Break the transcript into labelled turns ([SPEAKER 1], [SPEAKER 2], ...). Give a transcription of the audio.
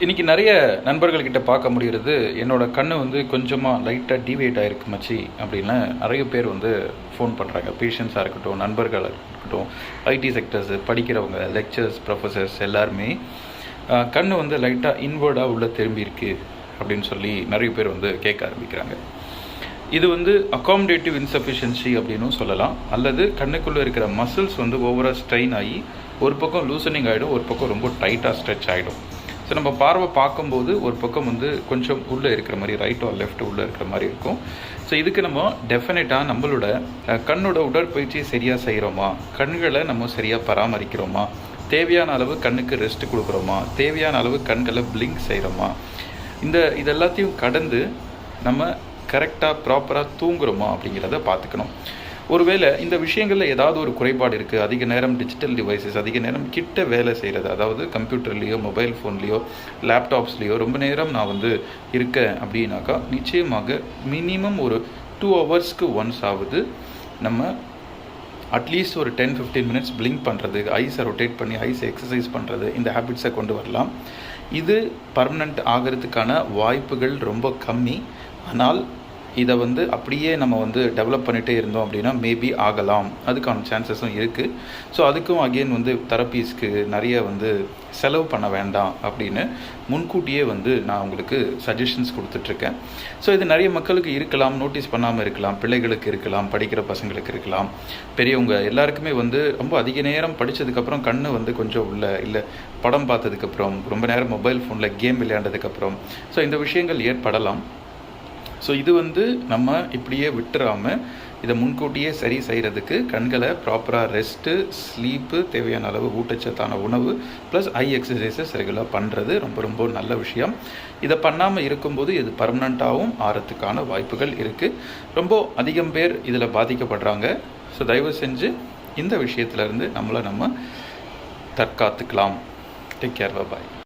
[SPEAKER 1] இன்றைக்கி நிறைய நண்பர்கள்கிட்ட பார்க்க முடிகிறது. என்னோட கண்ணு வந்து கொஞ்சமாக லைட்டாக டிவேட் ஆகிருக்கு மச்சி அப்படின்னு நிறைய பேர் வந்து ஃபோன் பண்ணுறாங்க பேஷண்ட்ஸாக இருக்கட்டும் நண்பர்களாக இருக்கட்டும் ஐடி செக்டர்ஸ் படிக்கிறவங்க லெக்சர்ஸ் ப்ரொஃபஸர்ஸ் எல்லாருமே அஹ், கண்ணு வந்து லைட்டாக இன்வேர்டாக உள்ள திரும்பியிருக்கு அப்படின்னு சொல்லி நிறைய பேர் வந்து கேட்க ஆரம்பிக்கிறாங்க. இது வந்து அகாமடேட்டிவ் இன்சஃபிஷியன்சி அப்படின்னும் சொல்லலாம். அல்லது கண்ணுக்குள்ளே இருக்கிற மசில்ஸ் வந்து ஓவராக ஸ்ட்ரெயின் ஆகி ஒரு பக்கம் லூசனிங் ஆகிடும் ஒரு பக்கம் ரொம்ப டைட்டாக ஸ்ட்ரெச் ஆகிடும் ஸோ நம்ம பார்வை பார்க்கும்போது ஒரு பக்கம் வந்து கொஞ்சம் உள்ளே இருக்கிற மாதிரி ரைட் ஆர் லெஃப்ட் உள்ளே இருக்கிற மாதிரி இருக்கும். ஸோ இதுக்கு நம்ம டெஃபினட்டாக நம்மளோட கண்ணோட உடற்பயிற்சியை சரியாக செய்கிறோமா கண்களை நம்ம சரியாக பராமரிக்கிறோமா? தேவையான அளவு கண்ணுக்கு ரெஸ்ட் கொடுக்குறோமா? தேவையான அளவு கண்களை பிளிங்க் செய்கிறோமா இந்த இது எல்லாத்தையும் கடந்து நம்ம கரெக்டாக ப்ராப்பராக தூங்குறோமா அப்படிங்கிறத பார்த்துக்கணும். ஒருவேளை இந்த விஷயங்களில் ஏதாவது ஒரு குறைபாடு இருக்குது அதிக நேரம் டிஜிட்டல் டிவைசஸ் அதிக நேரம் கிட்ட வேலை செய்கிறது அதாவது கம்ப்யூட்டர்லேயோ மொபைல் ஃபோன்லேயோ லேப்டாப்ஸ்லேயோ ரொம்ப நேரம் நான் வந்து இருக்கேன் அப்படின்னாக்கா நிச்சயமாக மினிமம் ஒரு டூ ஹவர்ஸ்க்கு ஒன்ஸ் ஆகுது நம்ம அட்லீஸ்ட் ஒரு டென் ஃபிஃப்டீன் மினிட்ஸ் பிளிங்க் பண்ணுறது ஐஸை ரொட்டேட் பண்ணி ஐஸை எக்ஸசைஸ் பண்ணுறது இந்த ஹேபிட்ஸை கொண்டு வரலாம். இது பர்மனெண்ட் ஆகிறதுக்கான வாய்ப்புகள் ரொம்ப கம்மி. ஆனால் இதை வந்து அப்படியே நம்ம வந்து டெவலப் பண்ணிகிட்டே இருந்தோம் அப்படின்னா மேபி ஆகலாம். அதுக்கான சான்சஸும் இருக்குது ஸோ அதுக்கும் அகெயின் வந்து தெரப்பீஸ்க்கு நிறைய வந்து செலவு பண்ண வேண்டாம் அப்படின்னு முன்கூட்டியே வந்து நான் உங்களுக்கு சஜஷன்ஸ் கொடுத்துட்ருக்கேன். ஸோ இது நிறைய மக்களுக்கு இருக்கலாம் நோட்டீஸ் பண்ணாமல் இருக்கலாம் பிள்ளைகளுக்கு இருக்கலாம் படிக்கிற பசங்களுக்கு இருக்கலாம். பெரியவங்க எல்லாருக்குமே வந்து ரொம்ப அதிக நேரம் படித்ததுக்கப்புறம் கண்ணு வந்து கொஞ்சம் உள்ள இல்லை படம் பார்த்ததுக்கப்புறம் ரொம்ப நேரம் மொபைல் ஃபோனில் கேம் விளையாண்டதுக்கப்புறம். ஸோ இந்த விஷயங்கள் ஏற்படலாம். ஸோ இது வந்து நம்ம இப்படியே விட்டுறாமல் இதை முன்கூட்டியே சரி செய்கிறதுக்கு கண்களை ப்ராப்பராக ரெஸ்ட்டு ஸ்லீப்பு தேவையான அளவு ஊட்டச்சத்தான உணவு ப்ளஸ் ஐ எக்ஸசைசஸ் ரெகுலராக பண்ணுறது ரொம்ப ரொம்ப நல்ல விஷயம். இதை பண்ணாமல் இருக்கும்போது இது பர்மனண்ட்டாகவும் ஆறத்துக்கான வாய்ப்புகள் இருக்குது ரொம்ப அதிகம் பேர் இதில் பாதிக்கப்படுறாங்க. ஸோ தயவு செஞ்சு இந்த விஷயத்துலேருந்து நம்மளை நம்ம தற்காத்துக்கலாம். Take care bye